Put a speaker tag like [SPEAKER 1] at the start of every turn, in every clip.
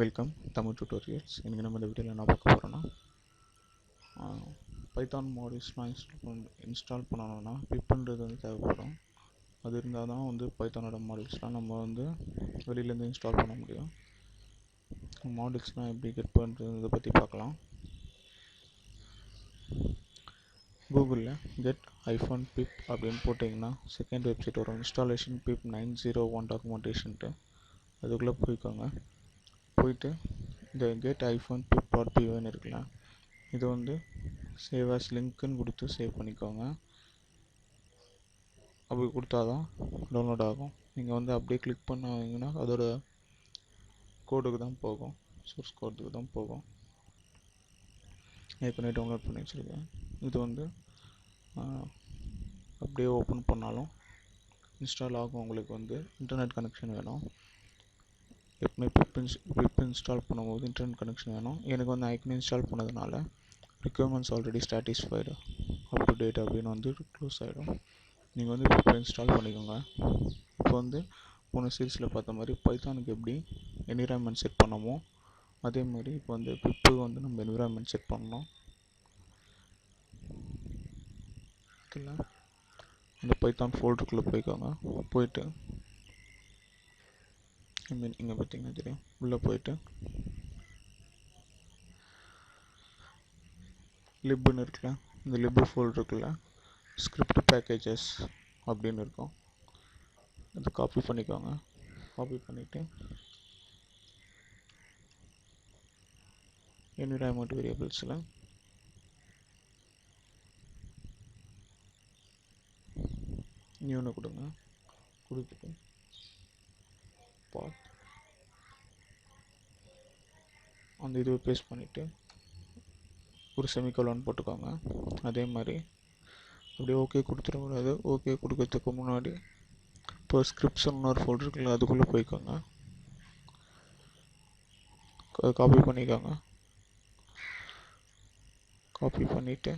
[SPEAKER 1] Welcome Tamil tutorials இன்றைக்கி நம்ம இந்த வீடியோவில் என்ன பார்க்க போகிறோன்னா பைத்தான் மாடியூல்ஸ்லாம் இன்ஸ்டால் பண்ண இன்ஸ்டால் பண்ணணும்னா பிப்புன்றது வந்து தேவைப்படும். அது இருந்தால் தான் வந்து பைத்தானோட மாடியூல்ஸ்லாம் நம்ம வந்து வெளியிலேருந்து இன்ஸ்டால் பண்ண முடியும். மாடியூல்ஸ்லாம் எப்படி கெட் பண்ணுறதை பற்றி பார்க்கலாம். கூகுளில் கெட் ஐஃபோன் பிப் அப்படின்னு போட்டிங்கன்னா செகண்ட் வெப்சைட் வரும் installation pip nine zero one டாக்குமெண்டேஷன்ட்டு அதுக்குள்ளே போய்க்கோங்க. போயிட்டு இந்த கெட் ஐஃபோன் பிப் டாட் பிஓன்னு இருக்குல்ல இது வந்து சேவ் ஆஸ் லிங்க்குன்னு கொடுத்து சேவ் பண்ணிக்கோங்க. அப்படி கொடுத்தா தான் டவுன்லோட் ஆகும். நீங்கள் வந்து அப்படியே கிளிக் பண்ணுவீங்கன்னா அதோட கோடுக்கு தான் போகும். சோர்ஸ் கோடுக்கு தான் போகும். ஏற்கனவே டவுன்லோட் பண்ணி வச்சுருக்கேன். இது வந்து அப்படியே ஓப்பன் பண்ணாலும் இன்ஸ்டால் ஆகும். உங்களுக்கு வந்து இன்டர்நெட் கனெக்ஷன் வேணும். எப்பவுமே பிப் இன்ஸ் பிப் இன்ஸ்டால் பண்ணும்போது இன்டர்நெட் கனெக்ஷன் வேணும். எனக்கு வந்து ஐக்கன் இன்ஸ்டால் பண்ணதுனால requirements already satisfied up to date அப்படின்னு வந்து க்ளோஸ் ஆகிடும் நீங்கள் வந்து பிப் இன்ஸ்டால் பண்ணிக்கோங்க. இப்போ வந்து போன சீரீஸில் பார்த்த மாதிரி பைத்தானுக்கு எப்படி என்விரான்மெண்ட் செட் பண்ணமோ அதே மாதிரி இப்போ வந்து பிப்பு வந்து நம்ம என்விரான்மெண்ட் செட் பண்ணணும். இல்லை அந்த பைத்தான் ஃபோல்டருக்குள்ளே போய்க்கோங்க. போயிட்டு மீன் இங்கே பார்த்தீங்கன்னா தெரியும். உள்ளே போயிட்டு லிப்புன்னு இருக்குல்ல இந்த லிப்பு ஃபோல் இருக்குல்ல ஸ்கிரிப்ட் பேக்கேஜஸ் அப்படின்னு இருக்கும். அது காப்பி பண்ணிக்கோங்க. காப்பி பண்ணிவிட்டு என்விரான்மெண்ட் வேரியபிள்ஸில் நியூன்னு கொடுங்க. கொடுத்துட்டு பாத் அந்த இதுவை பேஸ்ட் பண்ணிவிட்டு ஒரு செமிகோலன் போட்டுக்கோங்க. அதே மாதிரி அப்படியே ஓகே கொடுத்துடக்கூடாது. ஓகே கொடுக்கறதுக்கு முன்னாடி இப்போ ஸ்கிரிப்ஷன் ஒரு ஃபோல்டர் இருக்குல்ல அதுக்குள்ளே போய்க்கோங்க. காப்பி பண்ணிக்கோங்க. காப்பி பண்ணிவிட்டு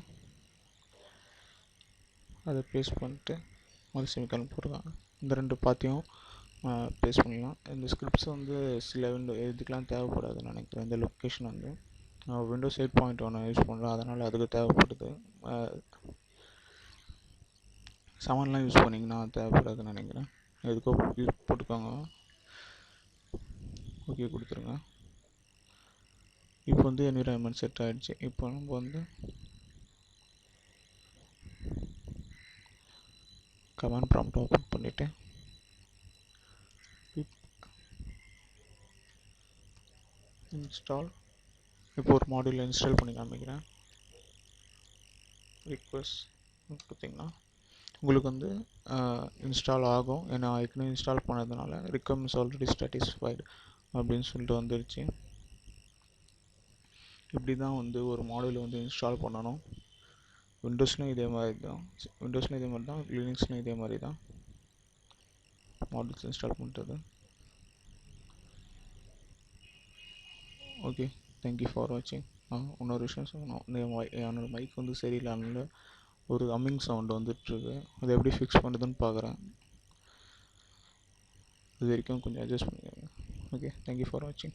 [SPEAKER 1] அதை பேஸ்ட் பண்ணிட்டு ஒரு செமிகோலன் இந்த ரெண்டு பாத்தியும் ப்ளேஸ் பண்ணலாம் இந்த ஸ்கிரிப்ட்ஸ் வந்து சில விண்டோ இதுக்கெலாம் தேவைப்படாதுன்னு நினைக்கிறேன். இந்த லொக்கேஷன் வந்து. விண்டோஸ் எயிட் பாயிண்ட் ஒன்று யூஸ் பண்ணுறோம் அதனால் அதுக்கு தேவைப்படுது. செவன்லாம் யூஸ் பண்ணிங்கன்னா தேவைப்படாதுன்னு நினைக்கிறேன். எதுக்கோ யூஸ் போட்டுக்கோங்க. ஓகே கொடுத்துருங்க. இப்போ வந்து என்விரான்மெண்ட் செட் ஆகிடுச்சு இப்போ நம்ம வந்து கமெண்ட் ப்ராம்ப்ட் ஓப்பன் பண்ணிவிட்டு இன்ஸ்டால் இப்போ ஒரு மாடியூல் இன்ஸ்டால் பண்ணி காமிக்கிறேன். ரிக்வஸ்ட் பார்த்தீங்கன்னா உங்களுக்கு வந்து இன்ஸ்டால் ஆகும். ஏன்னா ஏற்கனவே இன்ஸ்டால் பண்ணதுனால ரிக்வயர்மெண்ட்ஸ் ஆல்ரெடி சாட்டிஸ்ஃபைடு அப்படின்னு சொல்லிட்டு வந்துருச்சு. இப்படி தான் வந்து ஒரு மாடியூலை வந்து இன்ஸ்டால் பண்ணணும். விண்டோஸ்லையும் இதே மாதிரி தான் விண்டோஸ்லையும் இதே மாதிரி தான் லினிக்ஸ்லையும் இதே மாதிரி தான் மாடல்ஸ் இன்ஸ்டால் பண்ணுறது ஓகே தேங்க்யூ ஃபார் வாட்சிங் ஆ இன்னொரு விஷயம் சொல்லணும். இந்த என்னோடய மைக் வந்து சரியில்லைனால ஒரு அம்மிங் சவுண்டு வந்துட்டுருக்கு. அதை எப்படி ஃபிக்ஸ் பண்ணுதுன்னு பார்க்குறேன் இது வரைக்கும் கொஞ்சம் அட்ஜஸ்ட் பண்ணிக்கோங்க. ஓகே தேங்க்யூ ஃபார் வாட்சிங்